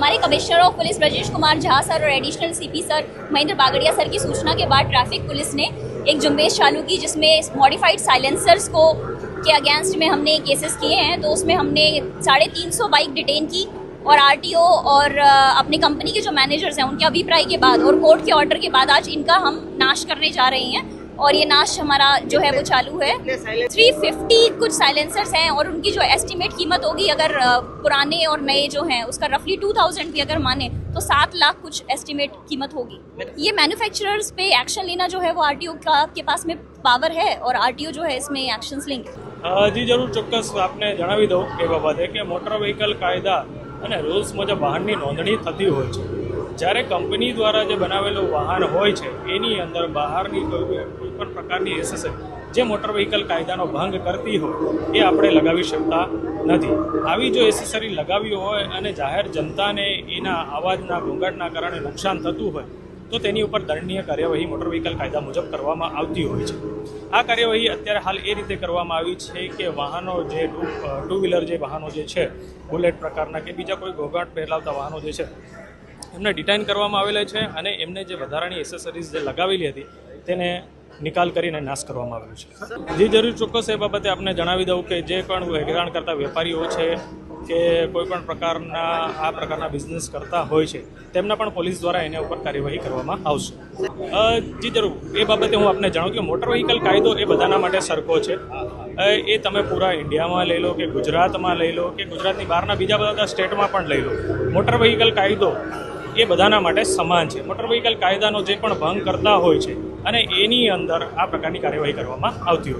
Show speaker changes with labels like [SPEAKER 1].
[SPEAKER 1] हमारे commissioner of police Brajesh Kumar Jha sir और additional CP sir Mahendra Bagadia sir की सूचना के बाद ट्रैफ़िक पुलिस ने एक जुम्बेश चालू की, जिसमें मॉडिफाइड साइलेंसर्स को के अगेंस्ट में हमने केसेस किए हैं। तो उसमें हमने साढ़े तीन सौ बाइक डिटेन की और आरटीओ और अपने कंपनी के जो मैनेजर्स हैं, उनके अभिप्राय के बाद और कोर्ट के ऑर्डर के बाद आज इनका हम नाश करने जा रहे हैं। और ये नाश हमारा जो है वो चालू है 350 कुछ साइलेंसर्स हैं और उनकी जो एस्टिमेट कीमत होगी अगर अ, पुराने और नए जो हैं उसका रफली 2000 भी अगर माने तो सात लाख कुछ एस्टिमेट कीमत होगी ये मैन्युफैक्चरर्स पे एक्शन लेना जो है वो आरटीओ का के पास में पावर है और आरटीओ जो है इसमें एक्शंस लेंगे
[SPEAKER 2] અ, જી જરૂર ચોક્કસ આપને જણાવી દઉં એ બાબતે કે મોટર વ્હીકલ કાયદા અને રૂલ્સ મુજબ વાહનની નોંધણી થતી હોય છે જ્યારે કંપની દ્વારા જે બનાવેલું વાહન હોય છે, એની અંદર બહારની કોઈ પણ પ્રકારની એસેસરી જે મોટર વ્હીકલ કાયદાનો ભંગ કરતી હોય, એ આપણે લગાવી શકતા નથી. આવી જો એસેસરી લગાવી હોય અને જાહેર જનતાને એના અવાજના, ઘોંઘાટના કારણે નુકસાન થતું હોય, તો તેની ઉપર દંડનીય કાર્યવાહી મોટર વ્હીકલ કાયદા મુજબ કરવામાં આવતી હોય છે. આ કાર્યવાહી અત્યારે હાલ એ રીતે કરવામાં આવી છે કે વાહનો જે ટુ ટુ વ્હીલર જે વાહનો જે છે, બુલેટ પ્રકારના કે બીજા કોઈ ઘોંઘાટ ફેલાવતા વાહનો જે છે એમને ડિટાઇન કરવામાં આવેલા છે અને એમને જે વધારાની એસેસરીઝ જે લગાવેલી હતી, તેને નિકાલ કરીને નાશ કરવામાં આવેલો છે. જે જરૂર ચોક્કસ એ બાબતે આપને જણાવી દઉં કે જે પણ હેરાણ કરતા વેપારીઓ છે કે કોઈ પણ પ્રકારના, આ પ્રકારના બિઝનેસ કરતા હોય છે, તેમના પણ પોલીસ દ્વારા એના ઉપર કાર્યવાહી કરવામાં આવશે. જી જરૂર, એ બાબતે હું આપને જણાવું કે મોટર વ્હીકલ કાયદો એ બધાના માટે સરખો છે. એ તમે પૂરા ઇન્ડિયામાં લઈ લો કે ગુજરાતમાં લઈ લો કે ગુજરાતની બહારના બીજા બધા સ્ટેટમાં પણ લઈ લો. મોટર વ્હીકલ કાયદો એ બધાના માટે સમાન છે. મોટર વ્હીકલ કાયદાનો જે પણ ભંગ કરતા હોય છે અને એની અંદર આ પ્રકારની કાર્યવાહી કરવામાં આવતી હોય છે.